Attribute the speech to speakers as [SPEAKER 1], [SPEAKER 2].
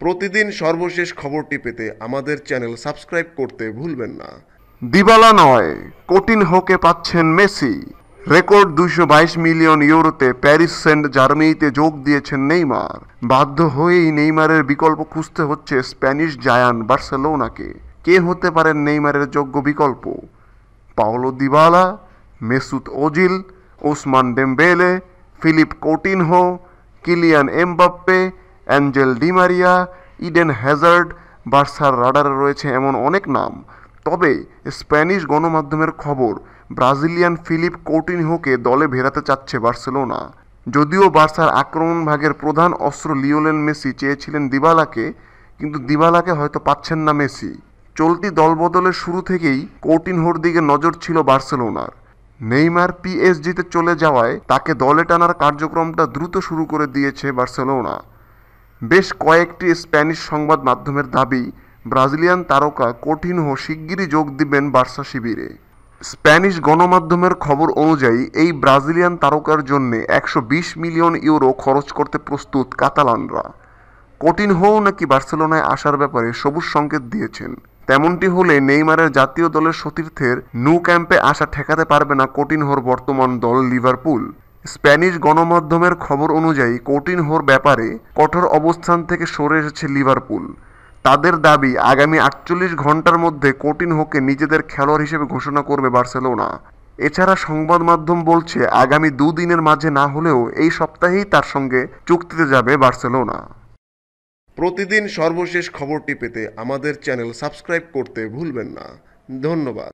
[SPEAKER 1] প্রতিদিন সর্বশেষ খবরটি পেতে আমাদের চ্যানেল সাবস্ক্রাইব করতে ভুলবেন না।
[SPEAKER 2] দিবালা নয়, কঠিন হোকে পাচ্ছেন মেসি। রেকর্ড দুইশো বাইশ মিলিয়ন ইউরোতে প্যারিস সেন্ট জার্মানিতে যোগ দিয়েছেন নেইমার। বাধ্য হয়েই নেইমারের বিকল্প খুঁজতে হচ্ছে স্প্যানিশ জায়ান বার্সেলোনাকে। কে হতে পারেন নেইমারের যোগ্য বিকল্প? Paulo Dybala, Mesut Ozil, Ousmane Dembele, Philippe Coutinho, Kylian Mbappe Angel Di Maria Eden Hazard, বার্সার রাডারে রয়েছে এমন অনেক নাম। তবে স্প্যানিশ গণমাধ্যমের খবর, ব্রাজিলিয়ান ফিলিপ কোটিনহোকে দলে ভেরাতে চাচ্ছে বার্সেলোনা। যদিও বার্সার আক্রমণ ভাগের প্রধান অস্ত্র লিওলেন মেসি চেয়েছিলেন দিবালাকে, কিন্তু দিবালাকে হয়তো পাচ্ছেন না মেসি। চলতি দলবদলের শুরু থেকেই কৌটিনহোর দিকে নজর ছিল বার্সেলোনার। নেইমার পিএসজিতে চলে যাওয়ায় তাকে দলে টানার কার্যক্রমটা দ্রুত শুরু করে দিয়েছে বার্সেলোনা। বেশ কয়েকটি স্প্যানিশ সংবাদ মাধ্যমের দাবি, ব্রাজিলিয়ান তারকা কঠিনহো শিগগিরই যোগ দিবেন বার্সা শিবিরে। স্প্যানিশ গণমাধ্যমের খবর অনুযায়ী, এই ব্রাজিলিয়ান তারকার জন্য একশো বিশ মিলিয়ন ইউরো খরচ করতে প্রস্তুত কাতালানরা। কঠিনহোও নাকি বার্সেলোনায় আসার ব্যাপারে সবুজ সংকেত দিয়েছেন। তেমনটি হলে নেইমারের জাতীয় দলের সতীর্থের নু ক্যাম্পে আসা ঠেকাতে পারবে না কোটিনহোর বর্তমান দল লিভারপুল। স্প্যানিশ গণমাধ্যমের খবর অনুযায়ী কোটিনহোর ব্যাপারে কঠোর অবস্থান থেকে সরে এসেছে লিভারপুল। তাদের দাবি, আগামী আটচল্লিশ ঘণ্টার মধ্যে কোটিনহোকে নিজেদের খেলোয়াড় হিসেবে ঘোষণা করবে বার্সেলোনা। এছাড়া সংবাদ মাধ্যম বলছে, আগামী দুদিনের মাঝে না হলেও এই সপ্তাহেই তার সঙ্গে চুক্তিতে যাবে বার্সেলোনা।
[SPEAKER 1] প্রতিদিন সর্বশেষ খবরটি পেতে আমাদের চ্যানেল সাবস্ক্রাইব করতে ভুলবেন না। ধন্যবাদ।